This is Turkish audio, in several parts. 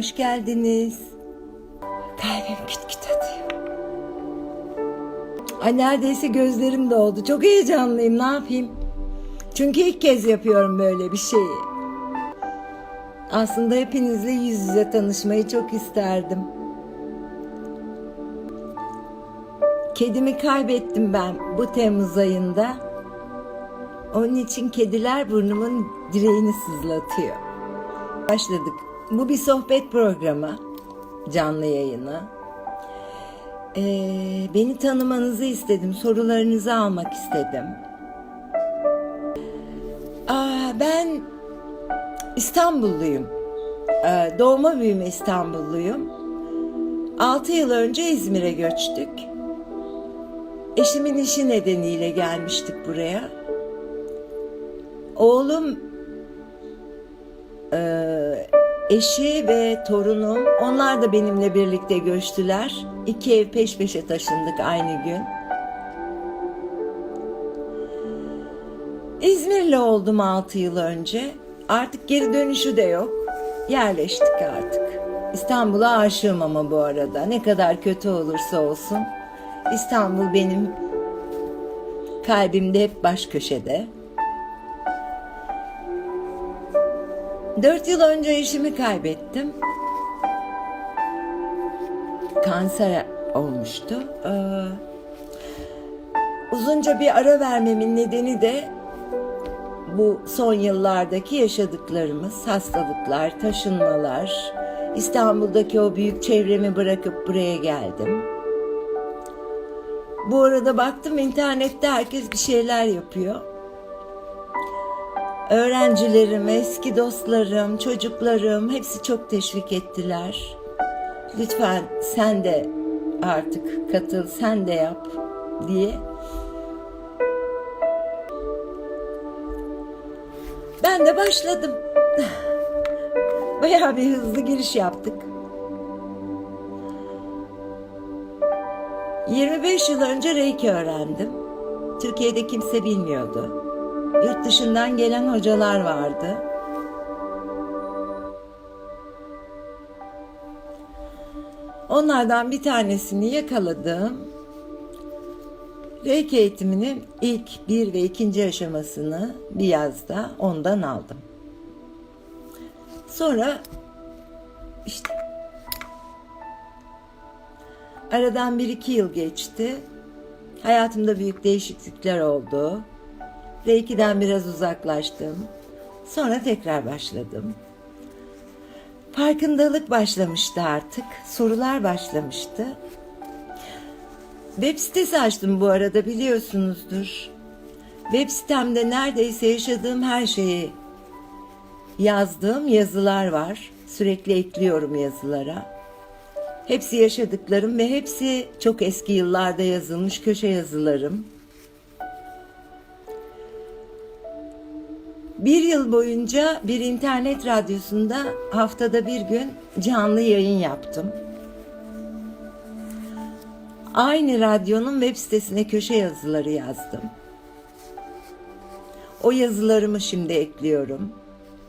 Hoş geldiniz. Kalbim küt küt atıyor. Ay neredeyse gözlerim doldu. Çok heyecanlıyım. Ne yapayım? Çünkü ilk kez yapıyorum böyle bir şeyi. Aslında hepinizle yüz yüze tanışmayı çok isterdim. Kedimi kaybettim ben bu Temmuz ayında. Onun için kediler burnumun direğini sızlatıyor. Başladık. Bu bir sohbet programı. Canlı yayını. Ee, beni tanımanızı istedim. Sorularınızı almak istedim. Aa, ben İstanbulluyum. Ee, doğma büyüme İstanbulluyum. 6 yıl önce İzmir'e göçtük. Eşimin işi nedeniyle gelmiştik buraya. Oğlum e, eşi ve torunum onlar da benimle birlikte göçtüler. İki ev peş peşe taşındık aynı gün. İzmirli oldum 6 yıl önce. Artık geri dönüşü de yok. Yerleştik artık. İstanbul'a aşığım ama bu arada. Ne kadar kötü olursa olsun. İstanbul benim kalbimde hep baş köşede. Dört yıl önce eşimi kaybettim. Kanser olmuştu. Ee, uzunca bir ara vermemin nedeni de bu son yıllardaki yaşadıklarımız, hastalıklar, taşınmalar, İstanbul'daki o büyük çevremi bırakıp buraya geldim. Bu arada baktım internette herkes bir şeyler yapıyor. Öğrencilerim, eski dostlarım, çocuklarım hepsi çok teşvik ettiler. Lütfen sen de artık katıl, sen de yap diye. Ben de başladım. Bayağı bir hızlı giriş yaptık. 25 yıl önce Reiki öğrendim. Türkiye'de kimse bilmiyordu. Yurt dışından gelen hocalar vardı. Onlardan bir tanesini yakaladım. Reiki eğitiminin ilk bir ve ikinci aşamasını bir yazda ondan aldım. Sonra işte aradan bir iki yıl geçti. Hayatımda büyük değişiklikler oldu. Reiki'den biraz uzaklaştım. Sonra tekrar başladım. Farkındalık başlamıştı artık. Sorular başlamıştı. Web sitesi açtım bu arada biliyorsunuzdur. Web sitemde neredeyse yaşadığım her şeyi yazdığım yazılar var. Sürekli ekliyorum yazılara. Hepsi yaşadıklarım ve hepsi çok eski yıllarda yazılmış köşe yazılarım. Bir yıl boyunca bir internet radyosunda haftada bir gün canlı yayın yaptım. Aynı radyonun web sitesine köşe yazıları yazdım. O yazılarımı şimdi ekliyorum.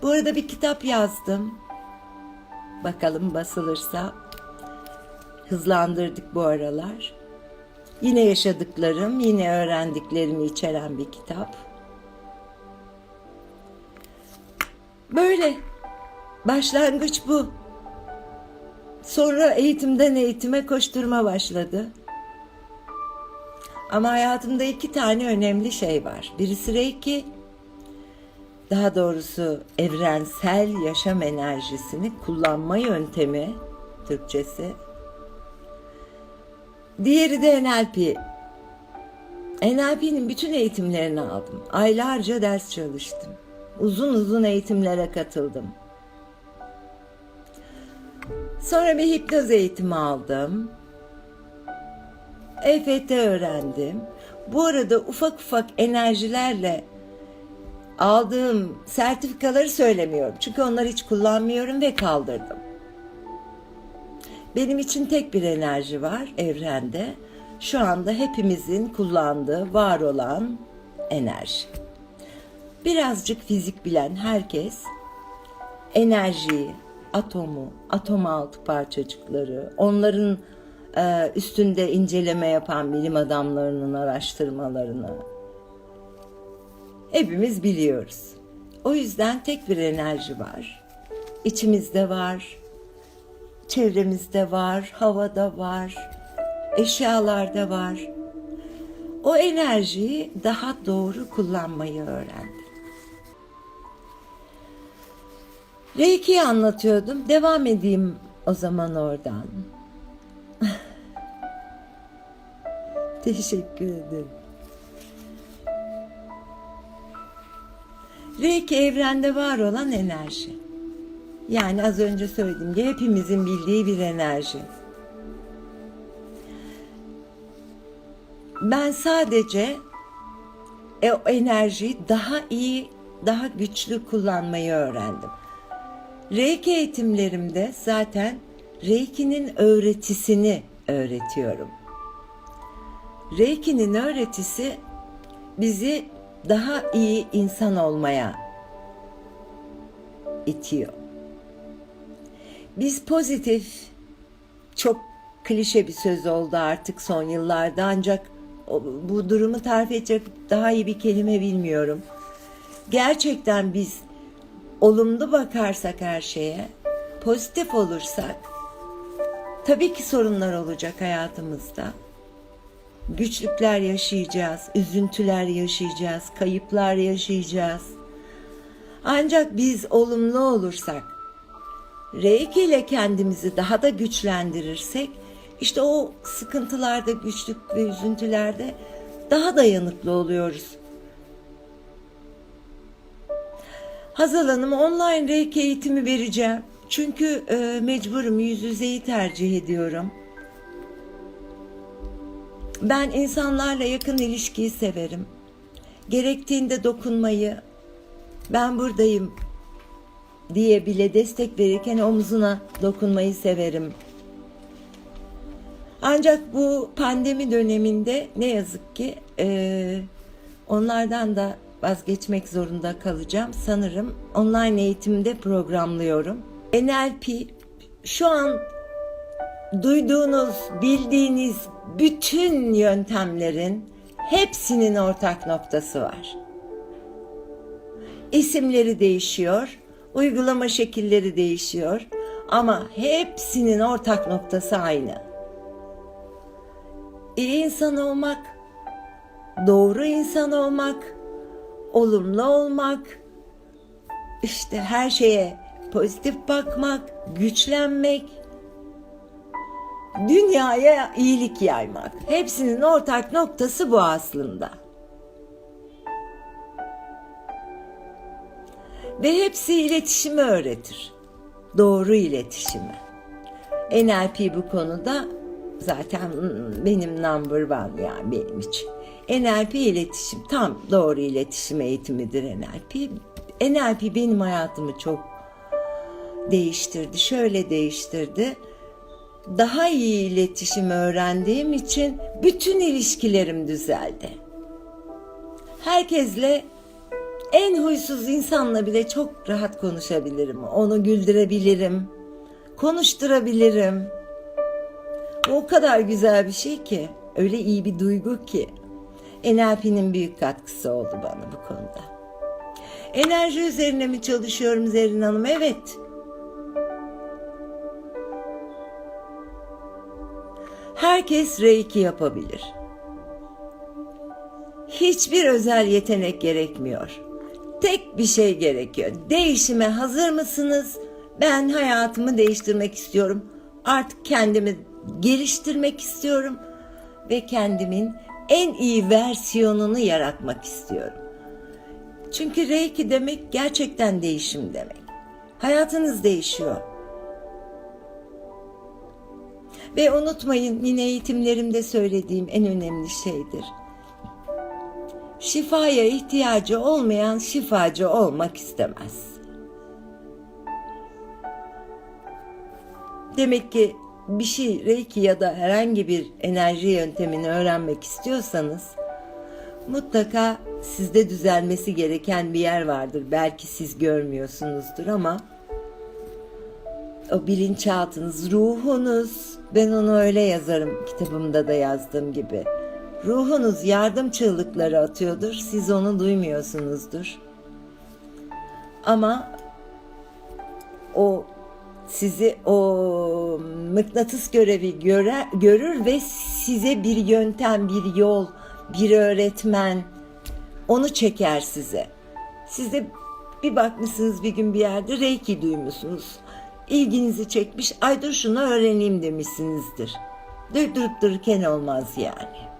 Bu arada bir kitap yazdım. Bakalım basılırsa. Hızlandırdık bu aralar. Yine yaşadıklarım, yine öğrendiklerimi içeren bir kitap. Böyle. Başlangıç bu. Sonra eğitimden eğitime koşturma başladı. Ama hayatımda iki tane önemli şey var. Birisi Reiki, daha doğrusu evrensel yaşam enerjisini kullanma yöntemi, Türkçesi. Diğeri de NLP. NLP'nin bütün eğitimlerini aldım. Aylarca ders çalıştım. Uzun uzun eğitimlere katıldım. Sonra bir hipnoz eğitimi aldım. EFT öğrendim. Bu arada ufak ufak enerjilerle aldığım sertifikaları söylemiyorum. Çünkü onları hiç kullanmıyorum ve kaldırdım. Benim için tek bir enerji var evrende. Şu anda hepimizin kullandığı, var olan enerji. Birazcık fizik bilen herkes enerjiyi atomu, atom altı parçacıkları, onların e, üstünde inceleme yapan bilim adamlarının araştırmalarını hepimiz biliyoruz. O yüzden tek bir enerji var. İçimizde var, çevremizde var, havada var, eşyalarda var. O enerjiyi daha doğru kullanmayı öğrendim. Reiki'yi anlatıyordum. Devam edeyim o zaman oradan. Teşekkür ederim. Reiki evrende var olan enerji. Yani az önce söylediğim gibi hepimizin bildiği bir enerji. Ben sadece e, o enerjiyi daha iyi, daha güçlü kullanmayı öğrendim. Reiki eğitimlerimde zaten Reiki'nin öğretisini öğretiyorum. Reiki'nin öğretisi bizi daha iyi insan olmaya itiyor. Biz pozitif, çok klişe bir söz oldu artık son yıllarda ancak bu durumu tarif edecek daha iyi bir kelime bilmiyorum. Gerçekten biz olumlu bakarsak her şeye, pozitif olursak tabii ki sorunlar olacak hayatımızda. Güçlükler yaşayacağız, üzüntüler yaşayacağız, kayıplar yaşayacağız. Ancak biz olumlu olursak, Reiki ile kendimizi daha da güçlendirirsek, işte o sıkıntılarda, güçlük ve üzüntülerde daha dayanıklı oluyoruz. Hazal Hanım online Reiki eğitimi vereceğim. Çünkü e, mecburum yüz yüzeyi tercih ediyorum. Ben insanlarla yakın ilişkiyi severim. Gerektiğinde dokunmayı, ben buradayım diye bile destek verirken omzuna dokunmayı severim. Ancak bu pandemi döneminde ne yazık ki eee, onlardan da vazgeçmek zorunda kalacağım. Sanırım online eğitimde programlıyorum. NLP şu an duyduğunuz, bildiğiniz bütün yöntemlerin hepsinin ortak noktası var. İsimleri değişiyor, uygulama şekilleri değişiyor ama hepsinin ortak noktası aynı. İyi insan olmak, doğru insan olmak, olumlu olmak, işte her şeye pozitif bakmak, güçlenmek, dünyaya iyilik yaymak. Hepsinin ortak noktası bu aslında. Ve hepsi iletişimi öğretir. Doğru iletişimi. NLP bu konuda zaten benim number one yani benim için. NLP iletişim tam doğru iletişim eğitimidir NLP. NLP benim hayatımı çok değiştirdi. Şöyle değiştirdi. Daha iyi iletişim öğrendiğim için bütün ilişkilerim düzeldi. Herkesle en huysuz insanla bile çok rahat konuşabilirim. Onu güldürebilirim. Konuşturabilirim. O kadar güzel bir şey ki. Öyle iyi bir duygu ki. NLP'nin büyük katkısı oldu bana bu konuda. Enerji üzerine mi çalışıyorum Zerrin Hanım? Evet. Herkes reiki yapabilir. Hiçbir özel yetenek gerekmiyor. Tek bir şey gerekiyor. Değişime hazır mısınız? Ben hayatımı değiştirmek istiyorum. Artık kendimi geliştirmek istiyorum ve kendimin en iyi versiyonunu yaratmak istiyorum. Çünkü Reiki demek gerçekten değişim demek. Hayatınız değişiyor. Ve unutmayın yine eğitimlerimde söylediğim en önemli şeydir. Şifaya ihtiyacı olmayan şifacı olmak istemez. Demek ki bir şey Reiki ya da herhangi bir enerji yöntemini öğrenmek istiyorsanız mutlaka sizde düzelmesi gereken bir yer vardır. Belki siz görmüyorsunuzdur ama o bilinçaltınız, ruhunuz, ben onu öyle yazarım kitabımda da yazdığım gibi. Ruhunuz yardım çığlıkları atıyordur, siz onu duymuyorsunuzdur. Ama o sizi o mıknatıs görevi göre, görür ve size bir yöntem, bir yol, bir öğretmen onu çeker size. Siz de bir bakmışsınız bir gün bir yerde reiki duymuşsunuz. İlginizi çekmiş, ay dur şunu öğreneyim demişsinizdir. Dur durup dururken olmaz yani.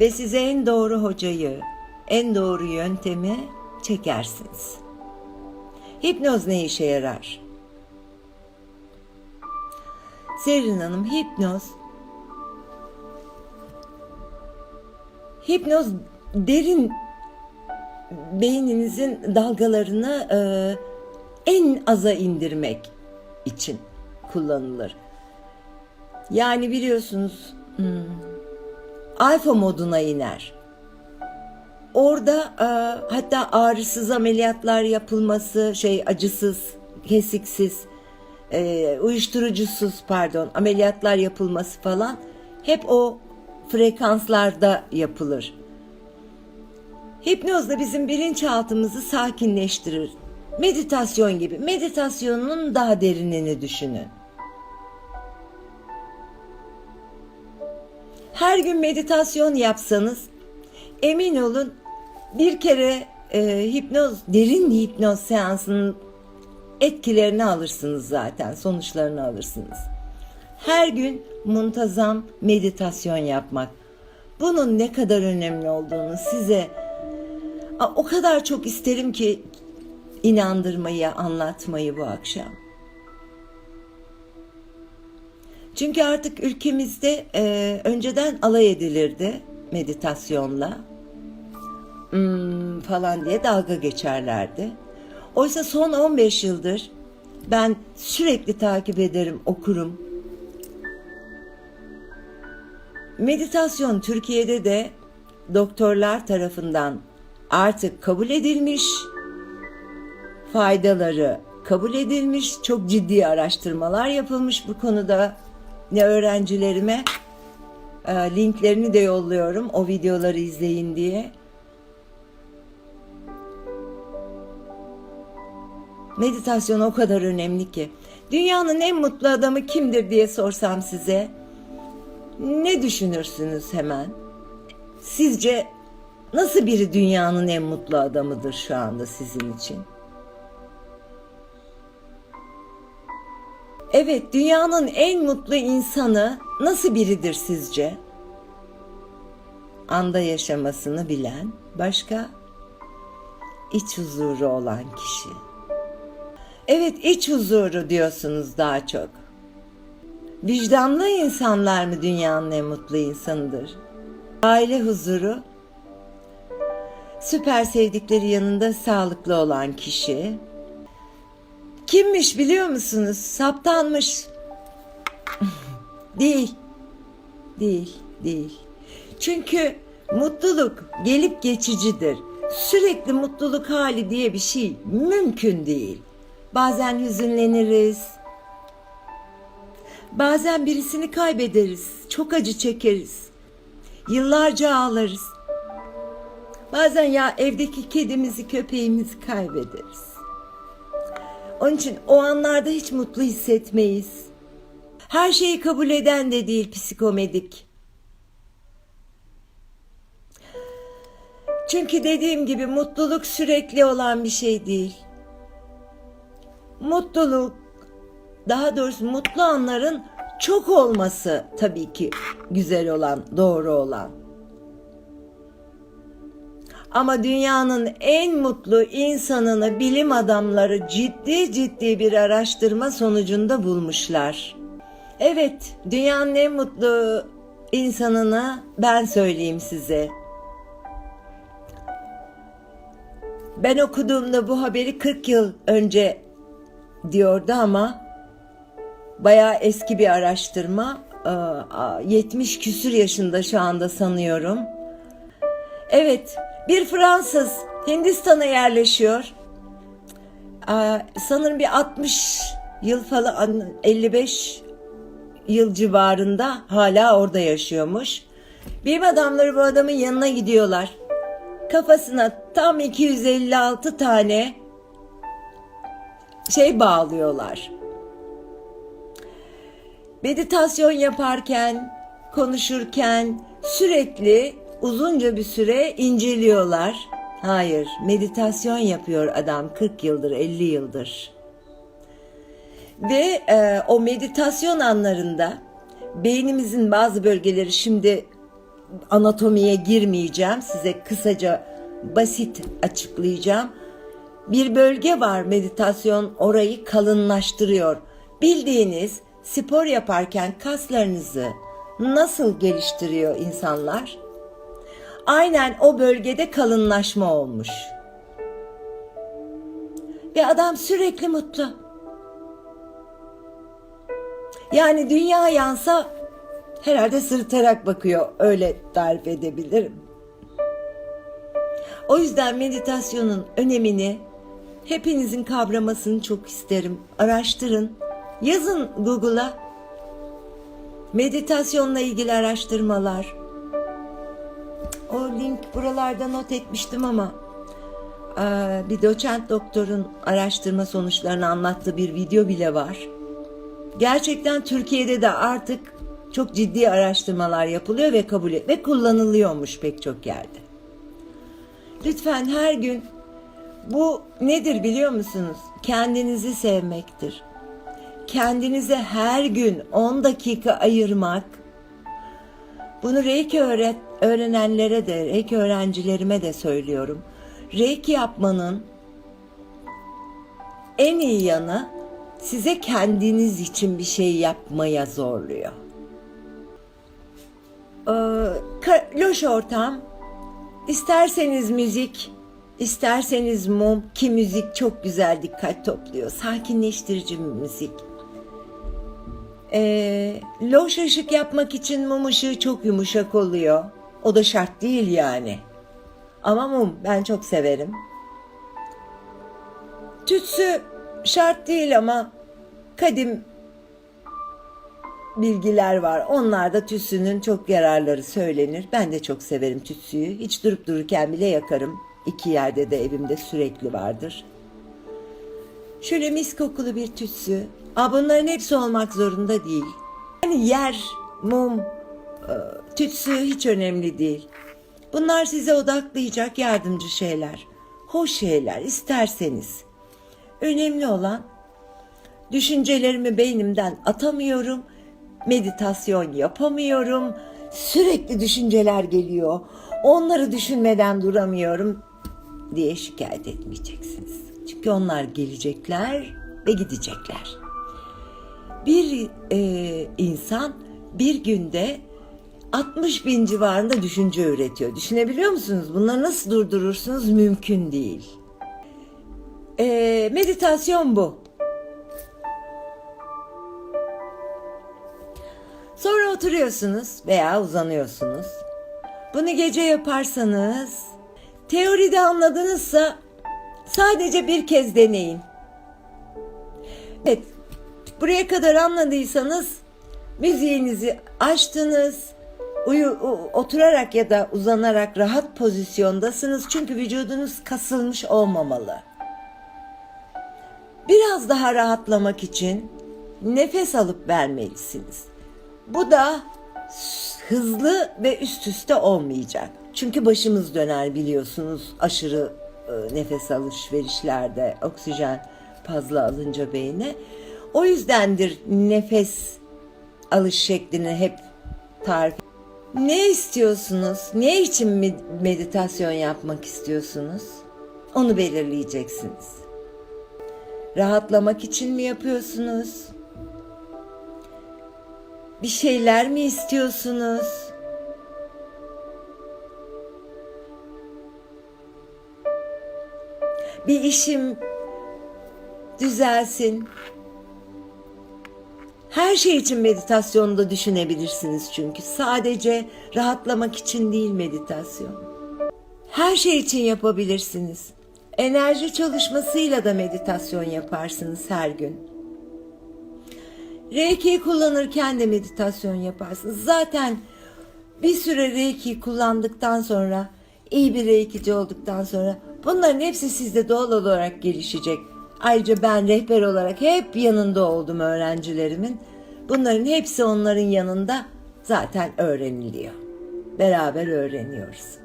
Ve size en doğru hocayı, en doğru yöntemi çekersiniz. Hipnoz ne işe yarar? Zerrin Hanım hipnoz Hipnoz derin beyninizin dalgalarını e, en aza indirmek için kullanılır. Yani biliyorsunuz hmm, alfa moduna iner. Orada e, hatta ağrısız ameliyatlar yapılması, şey acısız, kesiksiz, e, uyuşturucusuz pardon ameliyatlar yapılması falan hep o frekanslarda yapılır. Hipnoz da bizim bilinçaltımızı sakinleştirir. Meditasyon gibi. Meditasyonun daha derinini düşünün. Her gün meditasyon yapsanız emin olun bir kere e, hipnoz, derin hipnoz seansının etkilerini alırsınız zaten, sonuçlarını alırsınız. Her gün muntazam meditasyon yapmak. Bunun ne kadar önemli olduğunu size o kadar çok isterim ki inandırmayı, anlatmayı bu akşam. Çünkü artık ülkemizde e, önceden alay edilirdi meditasyonla hmm, falan diye dalga geçerlerdi. Oysa son 15 yıldır ben sürekli takip ederim, okurum. Meditasyon Türkiye'de de doktorlar tarafından artık kabul edilmiş, faydaları kabul edilmiş, çok ciddi araştırmalar yapılmış bu konuda. Ne öğrencilerime e, linklerini de yolluyorum o videoları izleyin diye. Meditasyon o kadar önemli ki. Dünyanın en mutlu adamı kimdir diye sorsam size ne düşünürsünüz hemen? Sizce nasıl biri dünyanın en mutlu adamıdır şu anda sizin için? Evet, dünyanın en mutlu insanı nasıl biridir sizce? Anda yaşamasını bilen, başka iç huzuru olan kişi. Evet, iç huzuru diyorsunuz daha çok. Vicdanlı insanlar mı dünyanın en mutlu insanıdır? Aile huzuru, süper sevdikleri yanında sağlıklı olan kişi. Kimmiş biliyor musunuz? Saptanmış. değil. Değil, değil. Çünkü mutluluk gelip geçicidir. Sürekli mutluluk hali diye bir şey mümkün değil. Bazen hüzünleniriz, Bazen birisini kaybederiz, çok acı çekeriz. Yıllarca ağlarız. Bazen ya evdeki kedimizi, köpeğimizi kaybederiz. Onun için o anlarda hiç mutlu hissetmeyiz. Her şeyi kabul eden de değil psikomedik. Çünkü dediğim gibi mutluluk sürekli olan bir şey değil. Mutluluk daha doğrusu mutlu anların çok olması tabii ki güzel olan, doğru olan. Ama dünyanın en mutlu insanını bilim adamları ciddi ciddi bir araştırma sonucunda bulmuşlar. Evet, dünyanın en mutlu insanını ben söyleyeyim size. Ben okuduğumda bu haberi 40 yıl önce diyordu ama bayağı eski bir araştırma. 70 küsür yaşında şu anda sanıyorum. Evet, bir Fransız Hindistan'a yerleşiyor. Sanırım bir 60 yıl falan 55 yıl civarında hala orada yaşıyormuş. Bilim adamları bu adamın yanına gidiyorlar. Kafasına tam 256 tane şey bağlıyorlar. Meditasyon yaparken, konuşurken sürekli uzunca bir süre inceliyorlar. Hayır, meditasyon yapıyor adam 40 yıldır, 50 yıldır. Ve e, o meditasyon anlarında beynimizin bazı bölgeleri şimdi anatomiye girmeyeceğim. Size kısaca basit açıklayacağım. Bir bölge var meditasyon orayı kalınlaştırıyor. Bildiğiniz spor yaparken kaslarınızı nasıl geliştiriyor insanlar? Aynen o bölgede kalınlaşma olmuş. Ve adam sürekli mutlu. Yani dünya yansa herhalde sırıtarak bakıyor. Öyle tarif edebilirim. O yüzden meditasyonun önemini hepinizin kavramasını çok isterim. Araştırın. Yazın Google'a. Meditasyonla ilgili araştırmalar. O link buralarda not etmiştim ama eee, bir doçent doktorun araştırma sonuçlarını anlattığı bir video bile var. Gerçekten Türkiye'de de artık çok ciddi araştırmalar yapılıyor ve kabul et ve kullanılıyormuş pek çok yerde. Lütfen her gün bu nedir biliyor musunuz? Kendinizi sevmektir. Kendinize her gün 10 dakika ayırmak. Bunu Reiki öğret, öğrenenlere de, Reiki öğrencilerime de söylüyorum. Reiki yapmanın en iyi yanı size kendiniz için bir şey yapmaya zorluyor. Ee, loş ortam, isterseniz müzik, isterseniz mum ki müzik çok güzel dikkat topluyor. Sakinleştirici bir müzik. Ee, loş ışık yapmak için mum ışığı çok yumuşak oluyor. O da şart değil yani. Ama mum ben çok severim. Tütsü şart değil ama kadim bilgiler var. Onlarda tütsünün çok yararları söylenir. Ben de çok severim tütsüyü. Hiç durup dururken bile yakarım. İki yerde de evimde sürekli vardır. Şöyle mis kokulu bir tütsü. Aa, bunların hepsi olmak zorunda değil. Yani yer, mum, e, tütsü hiç önemli değil. Bunlar size odaklayacak yardımcı şeyler. Hoş şeyler isterseniz. Önemli olan düşüncelerimi beynimden atamıyorum. Meditasyon yapamıyorum. Sürekli düşünceler geliyor. Onları düşünmeden duramıyorum diye şikayet etmeyeceksiniz. Çünkü onlar gelecekler ve gidecekler. Bir e, insan bir günde 60 bin civarında düşünce üretiyor. Düşünebiliyor musunuz? Bunları nasıl durdurursunuz? Mümkün değil. E, meditasyon bu. Sonra oturuyorsunuz veya uzanıyorsunuz. Bunu gece yaparsanız, teoride anladınızsa sadece bir kez deneyin. Evet, buraya kadar anladıysanız müziğinizi açtınız, uyu, oturarak ya da uzanarak rahat pozisyondasınız çünkü vücudunuz kasılmış olmamalı. Biraz daha rahatlamak için nefes alıp vermelisiniz. Bu da hızlı ve üst üste olmayacak. Çünkü başımız döner biliyorsunuz aşırı e, nefes alışverişlerde oksijen fazla alınca beyne. O yüzdendir nefes alış şeklini hep tarif ne istiyorsunuz? Ne için med- meditasyon yapmak istiyorsunuz? Onu belirleyeceksiniz. Rahatlamak için mi yapıyorsunuz? Bir şeyler mi istiyorsunuz? Bir işim düzelsin. Her şey için meditasyonda düşünebilirsiniz çünkü. Sadece rahatlamak için değil meditasyon. Her şey için yapabilirsiniz. Enerji çalışmasıyla da meditasyon yaparsınız her gün. Reiki kullanırken de meditasyon yaparsınız. Zaten bir süre Reiki kullandıktan sonra, iyi bir Reiki'ci olduktan sonra bunların hepsi sizde doğal olarak gelişecek. Ayrıca ben rehber olarak hep yanında oldum öğrencilerimin. Bunların hepsi onların yanında zaten öğreniliyor. Beraber öğreniyoruz.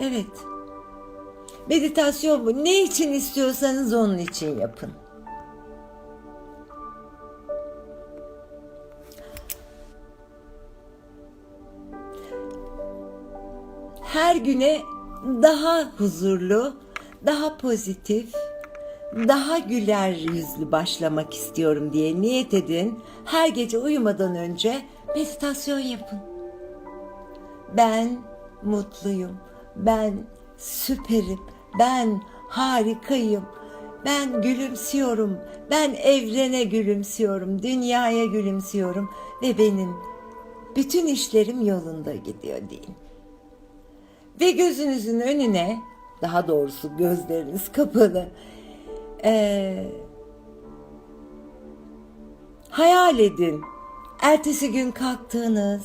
Evet. Meditasyon bu. Ne için istiyorsanız onun için yapın. Her güne daha huzurlu, daha pozitif, daha güler yüzlü başlamak istiyorum diye niyet edin. Her gece uyumadan önce meditasyon yapın. Ben mutluyum. Ben süperim. Ben harikayım. Ben gülümsüyorum. Ben evrene gülümsüyorum. Dünyaya gülümsüyorum ve benim bütün işlerim yolunda gidiyor deyin. Ve gözünüzün önüne, daha doğrusu gözleriniz kapalı, eee, hayal edin. Ertesi gün kalktığınız,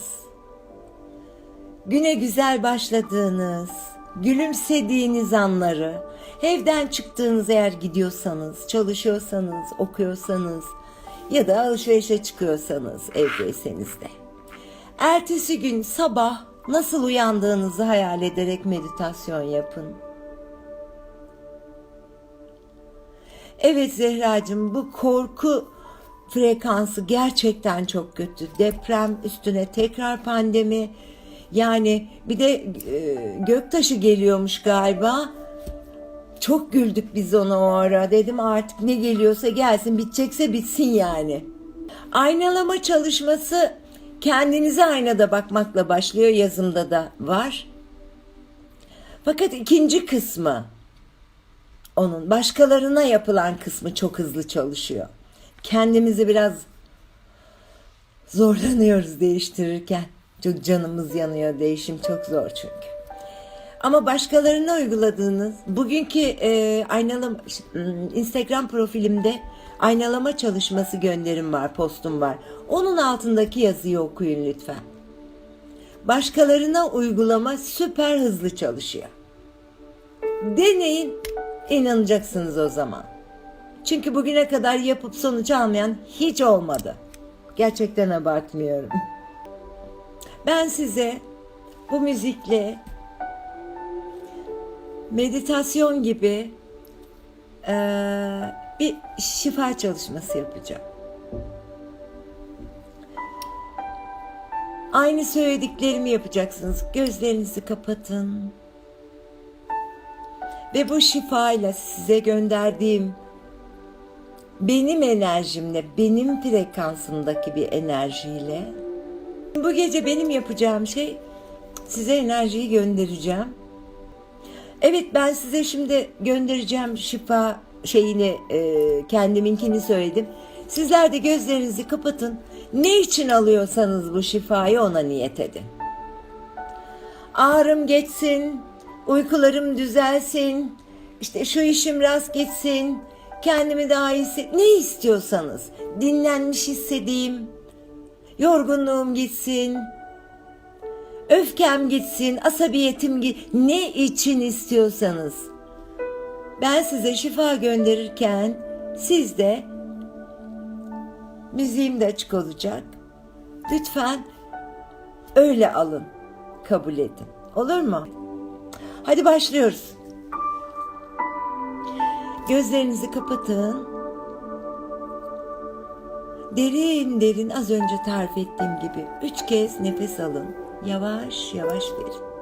güne güzel başladığınız, gülümsediğiniz anları, evden çıktığınız eğer gidiyorsanız, çalışıyorsanız, okuyorsanız ya da alışverişe çıkıyorsanız evdeyseniz de. Ertesi gün sabah nasıl uyandığınızı hayal ederek meditasyon yapın. Evet Zehracığım bu korku frekansı gerçekten çok kötü. Deprem üstüne tekrar pandemi. Yani bir de e, göktaşı geliyormuş galiba. Çok güldük biz ona o ara. Dedim artık ne geliyorsa gelsin bitecekse bitsin yani. Aynalama çalışması kendinize aynada bakmakla başlıyor yazımda da var. Fakat ikinci kısmı onun başkalarına yapılan kısmı çok hızlı çalışıyor. Kendimizi biraz zorlanıyoruz değiştirirken. Çok canımız yanıyor. Değişim çok zor çünkü. Ama başkalarına uyguladığınız bugünkü e, aynalama Instagram profilimde aynalama çalışması gönderim var, postum var. Onun altındaki yazıyı okuyun lütfen. Başkalarına uygulama süper hızlı çalışıyor. Deneyin, inanacaksınız o zaman. Çünkü bugüne kadar yapıp sonuç almayan hiç olmadı. Gerçekten abartmıyorum. Ben size bu müzikle meditasyon gibi eee, bir şifa çalışması yapacağım. Aynı söylediklerimi yapacaksınız. Gözlerinizi kapatın. Ve bu şifayla size gönderdiğim benim enerjimle, benim frekansımdaki bir enerjiyle bu gece benim yapacağım şey size enerjiyi göndereceğim. Evet ben size şimdi göndereceğim şifa şeyini e, kendiminkini söyledim. Sizler de gözlerinizi kapatın. Ne için alıyorsanız bu şifayı ona niyet edin. Ağrım geçsin, uykularım düzelsin, işte şu işim rast gitsin, kendimi daha iyi hisset- ne istiyorsanız dinlenmiş hissedeyim, yorgunluğum gitsin, öfkem gitsin, asabiyetim git ne için istiyorsanız. Ben size şifa gönderirken siz de müziğim de açık olacak. Lütfen öyle alın, kabul edin. Olur mu? Hadi başlıyoruz. Gözlerinizi kapatın. Derin derin az önce tarif ettiğim gibi üç kez nefes alın. Yavaş yavaş verin.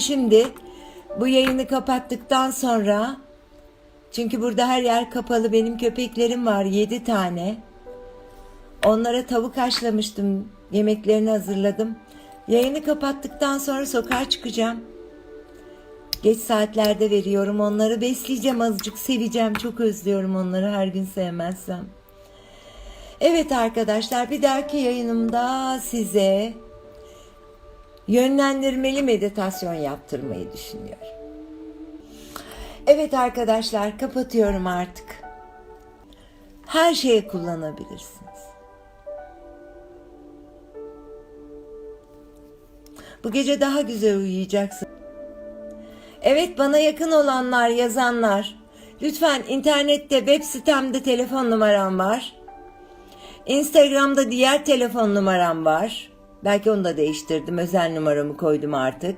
Şimdi bu yayını kapattıktan sonra çünkü burada her yer kapalı benim köpeklerim var 7 tane. Onlara tavuk haşlamıştım. Yemeklerini hazırladım. Yayını kapattıktan sonra sokağa çıkacağım. Geç saatlerde veriyorum onları. Besleyeceğim azıcık seveceğim. Çok özlüyorum onları her gün sevmezsem. Evet arkadaşlar bir dahaki yayınımda size yönlendirmeli meditasyon yaptırmayı düşünüyorum. Evet arkadaşlar kapatıyorum artık. Her şeye kullanabilirsiniz. Bu gece daha güzel uyuyacaksın. Evet bana yakın olanlar, yazanlar. Lütfen internette, web sitemde telefon numaram var. Instagram'da diğer telefon numaram var. Belki onu da değiştirdim. Özel numaramı koydum artık.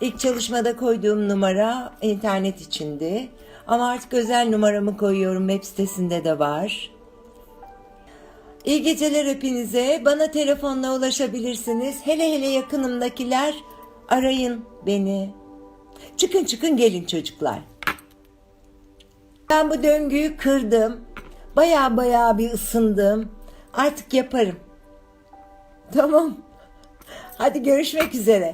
İlk çalışmada koyduğum numara internet içindi. Ama artık özel numaramı koyuyorum. Web sitesinde de var. İyi geceler hepinize. Bana telefonla ulaşabilirsiniz. Hele hele yakınımdakiler arayın beni. Çıkın çıkın gelin çocuklar. Ben bu döngüyü kırdım. Baya baya bir ısındım. Artık yaparım. Tamam. Hadi görüşmek üzere.